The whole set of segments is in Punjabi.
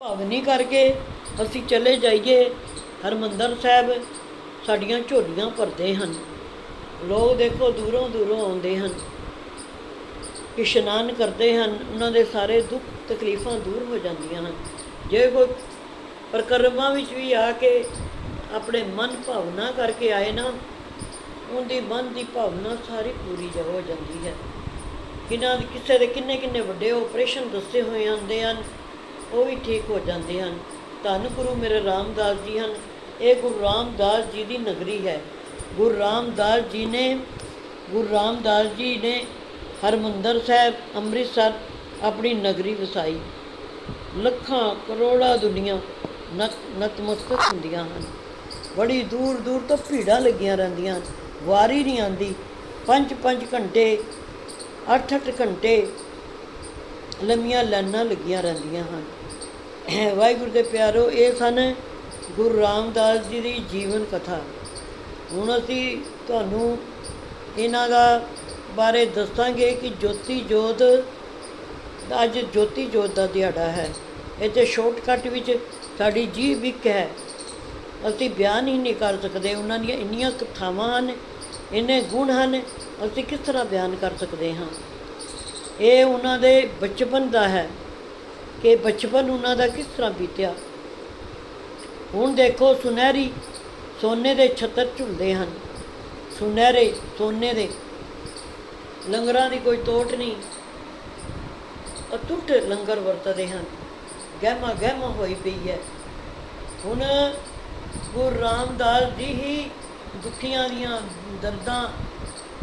ਭਾਵਨੀ ਕਰਕੇ ਅਸੀਂ ਚਲੇ ਜਾਈਏ। ਹਰਮੰਦਰ ਸਾਹਿਬ ਸਾਡੀਆਂ ਝੋਲੀਆਂ ਭਰਦੇ ਹਨ। ਲੋਕ ਦੇਖੋ ਦੂਰੋਂ ਦੂਰੋਂ ਆਉਂਦੇ ਹਨ। ਇਸ਼ਨਾਨ ਕਰਦੇ ਹਨ। ਉਹਨਾਂ ਦੇ ਸਾਰੇ ਦੁੱਖ ਤਕਲੀਫਾਂ ਦੂਰ ਹੋ ਜਾਂਦੀਆਂ ਹਨ। ਜੇ ਕੋਈ ਪ੍ਰਕਰਮਾਂ ਵਿੱਚ ਵੀ ਆ ਕੇ ਆਪਣੇ ਮਨ ਭਾਵਨਾ ਕਰਕੇ ਆਏ ਨਾ, ਉਹਦੀ ਮਨ ਦੀ ਭਾਵਨਾ ਸਾਰੀ ਪੂਰੀ ਜਾ ਹੋ ਜਾਂਦੀ ਹੈ। ਕਿਨਾਂ ਕਿਸੇ ਦੇ ਕਿੰਨੇ ਕਿੰਨੇ ਵੱਡੇ ਆਪਰੇਸ਼ਨ ਦੱਸੇ ਹੋਏ ਹੁੰਦੇ ਹਨ। ਉਹ ਵੀ ਠੀਕ ਹੋ ਜਾਂਦੇ ਹਨ। ਧੰਨ ਗੁਰੂ ਮੇਰੇ ਰਾਮਦਾਸ ਜੀ ਹਨ। ਇਹ ਗੁਰੂ ਰਾਮਦਾਸ ਜੀ ਦੀ ਨਗਰੀ ਹੈ। ਗੁਰੂ ਰਾਮਦਾਸ ਜੀ ਨੇ, ਗੁਰੂ ਰਾਮਦਾਸ ਜੀ ਨੇ ਹਰਮੰਦਰ ਸਾਹਿਬ, ਅੰਮ੍ਰਿਤਸਰ ਆਪਣੀ ਨਗਰੀ ਵਸਾਈ। ਲੱਖਾਂ ਕਰੋੜਾਂ ਦੁਨੀਆ ਨਤ, ਨਤਮਸਤਕ ਹੁੰਦੀਆਂ ਹਨ। ਬੜੀ ਦੂਰ ਦੂਰ ਤੋਂ ਭੀੜਾਂ ਲੱਗੀਆਂ ਰਹਿੰਦੀਆਂ ਹਨ। ਵਾਰੀ ਨਹੀਂ ਆਂਦੀ ਪੰਜ ਪੰਜ ਘੰਟੇ, ਅੱਠ ਅੱਠ ਘੰਟੇ ਲੰਮੀਆਂ ਲਾਈਨਾਂ ਲੱਗੀਆਂ ਰਹਿੰਦੀਆਂ ਹਨ। ਵਾਹਿਗੁਰੂ ਦੇ ਪਿਆਰੋ, ਇਹ ਸਨ ਗੁਰੂ ਰਾਮਦਾਸ ਜੀ ਦੀ ਜੀਵਨ ਕਥਾ। ਹੁਣ ਅਸੀਂ ਤੁਹਾਨੂੰ ਇਹਨਾਂ ਦਾ ਬਾਰੇ ਦੱਸਾਂਗੇ ਕਿ ਜੋਤੀ ਜੋਤ, ਅੱਜ ਜੋਤੀ ਜੋਤ ਦਾ ਦਿਹਾੜਾ ਹੈ। ਇੱਥੇ ਸ਼ਾਰਟਕਟ ਵਿੱਚ ਸਾਡੀ ਜੀਵ ਇੱਕ ਹੈ। ਅਸੀਂ ਬਿਆਨ ਹੀ ਨਹੀਂ ਕਰ ਸਕਦੇ, ਉਹਨਾਂ ਦੀਆਂ ਇੰਨੀਆਂ ਕਥਾਵਾਂ ਹਨ, ਇੰਨੇ ਗੁਣ ਹਨ, ਅਸੀਂ ਕਿਸ ਤਰ੍ਹਾਂ ਬਿਆਨ ਕਰ ਸਕਦੇ ਹਾਂ? ਇਹ ਉਹਨਾਂ ਦੇ ਬਚਪਨ ਦਾ ਹੈ ਕਿ ਬਚਪਨ ਉਹਨਾਂ ਦਾ ਕਿਸ ਤਰ੍ਹਾਂ ਬੀਤਿਆ? ਹੁਣ ਦੇਖੋ, ਸੁਨਹਿਰੀ ਸੋਨੇ ਦੇ ਛੱਤਰ ਝੁਲਦੇ ਹਨ। ਸੁਨਹਿਰੇ ਸੋਨੇ ਦੇ ਲੰਗਰਾਂ ਦੀ ਕੋਈ ਤੋਟ ਨਹੀਂ। ਅਟੁੱਟ ਲੰਗਰ ਵਰਤਦੇ ਹਨ। ਗਹਿਮਾ ਗਹਿਮਾ ਹੋਈ ਪਈ ਹੈ। ਹੁਣ ਗੁਰੂ ਰਾਮਦਾਸ ਜੀ ਹੀ ਦੁੱਖੀਆਂ ਦੀਆਂ ਦਰਦਾਂ,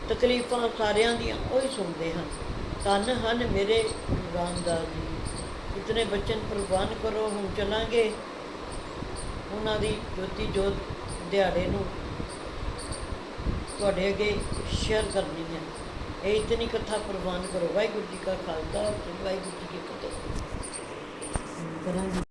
ਤਕਲੀਫਾਂ ਸਾਰਿਆਂ ਦੀਆਂ ਉਹ ਹੀ ਸੁਣਦੇ ਹਨ। ਧੰਨ ਹਨ ਮੇਰੇ ਗੁਰੂ ਰਾਮਦਾਸ ਜੀ। ਇਤਨੇ ਬਚਨ ਪ੍ਰਵਾਨ ਕਰੋ, ਹੁਣ ਚਲਾਂਗੇ ਉਹਨਾਂ ਦੀ ਜੋਤੀ ਜੋਤ ਦਿਹਾੜੇ ਨੂੰ। ਤੁਹਾਡੇ ਅੱਗੇ ਸ਼ੇਅਰ ਕਰਨੀ ਹੈ। ਇਹ ਇਤਨੀ ਕਥਾ ਪ੍ਰਵਾਨ ਕਰੋ। ਵਾਹਿਗੁਰੂ ਜੀ ਕਾ ਖਾਲਸਾ, ਵਾਹਿਗੁਰੂ ਜੀ ਕੀ ਫਤਿਹ। ਕਰਾਂਗੇ।